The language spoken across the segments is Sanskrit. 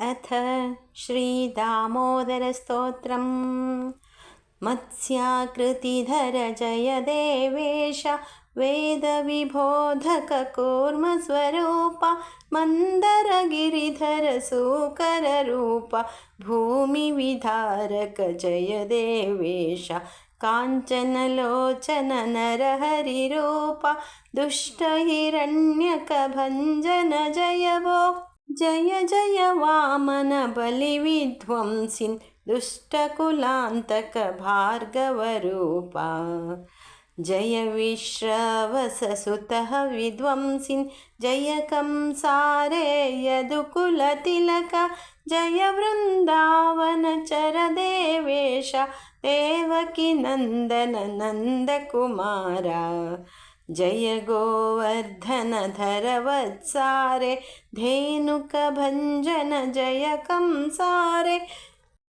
अथ श्रीदामोदरस्तोत्रम्। मत्स्याकृतिधर जय देवेश वेदविबोधककूर्मस्वरूप मन्दरगिरिधरसूकररूप भूमिविधारक जय देवेश काञ्चनलोचन नरहरिरूप दुष्टहिरण्यकभञ्जन जय वो जय जय वामन बलिविध्वंसिन् दुष्टकुलान्तक भार्गवरूपा। जय विश्रवससुतः विध्वंसिन् जय कंसारे यदुकुलतिलक। जय वृन्दावनचरदेवेश देवकी नन्दन नन्दकुमारा जय गोवर्धनधरवत्सारे धेनुकभञ्जन जय कंसारे।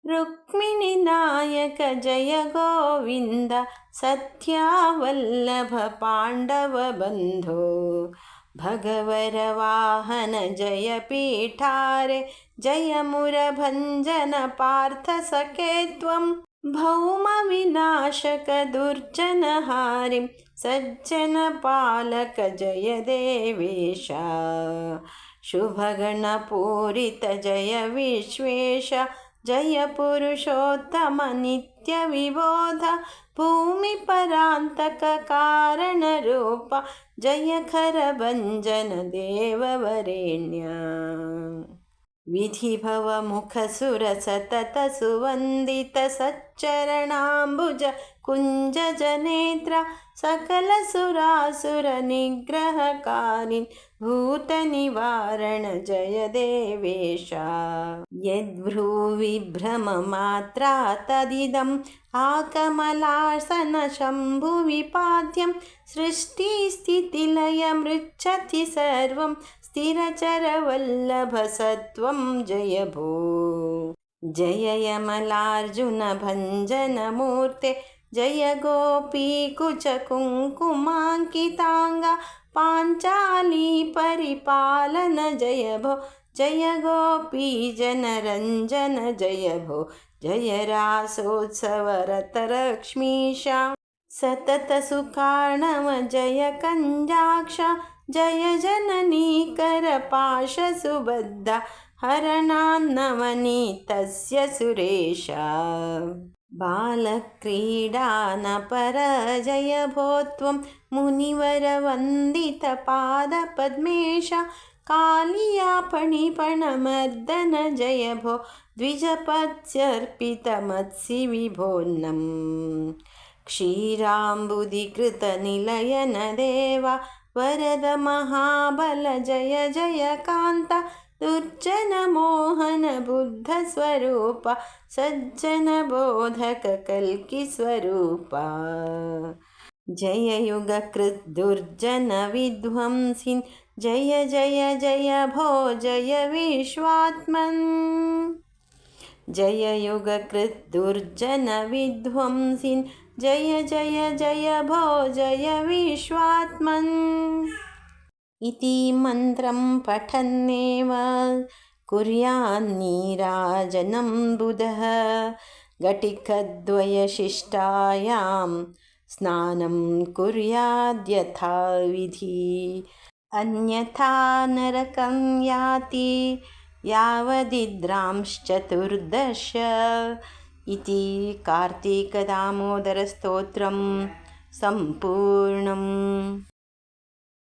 रुक्मिणिनायक जय गोविन्द सत्यावल्लभ पाण्डवबन्धो भगवरवाहन जय पीठारे जय मुरभञ्जन पार्थसखे त्वं भौमविनाशकदुर्जनहारिं सज्जनपालक जय देवेश शुभगणपूरित जय विश्वेश जय पुरुषोत्तम नित्यविबोध भूमिपरान्तककारणरूप जय खरभञ्जन देववरेण्य विधिभवमुखसुरसततसुवन्दितसच्चरणाम्बुज कुञ्जजनेत्र सकलसुरासुरनिग्रहकारिन् भूतनिवारण जय देवेश यद्भ्रूविभ्रममात्रा तदिदम् आकमलासनशम्भुविपाद्यं सृष्टिस्थितिलयमृच्छति सर्वं स्थिरचरवल्लभसत्त्वं जय भो जय यमलार्जुनभञ्जनमूर्ते जय गोपीकुचकुङ्कुमाङ्किताङ्गा पाञ्चाली परिपालन जय भो जय गोपीजनरञ्जन जय भो जय रासोत्सवरतलक्ष्मीशा सततसुकार्णव जय कञ्जाक्ष जय जननीकरपाशसुबद्धा हरणान्नवनीतस्य सुरेश बालक्रीडानपरजय भो त्वं मुनिवरवन्दितपादपद्मेश कालियापणिपणमर्दन जय भो द्विजपत्स्यर्पितमत्सिविभोन्नम् क्षीराम्बुधिकृतनिलयन देव वरद महाबल जय जय कान्त सज्जनबोधककल्किस्वरूप जय युगकृद्दुर्जनविध्वंसिन् जय जय जय भो जय विश्वात्मन् जय युगकृद्दुर्जनविध्वंसिन् जय जय जय भो जय विश्वात्मन्। इति मन्त्रं पठन्नेव कुर्यान्नीराजनं बुधः। घटिकद्वयशिष्टायां स्नानं कुर्याद्यथाविधि। अन्यथा नरकं याति यावदिद्रांश्चतुर्दश इति कार्तीकदामोदरस्तोत्रं सम्पूर्णम्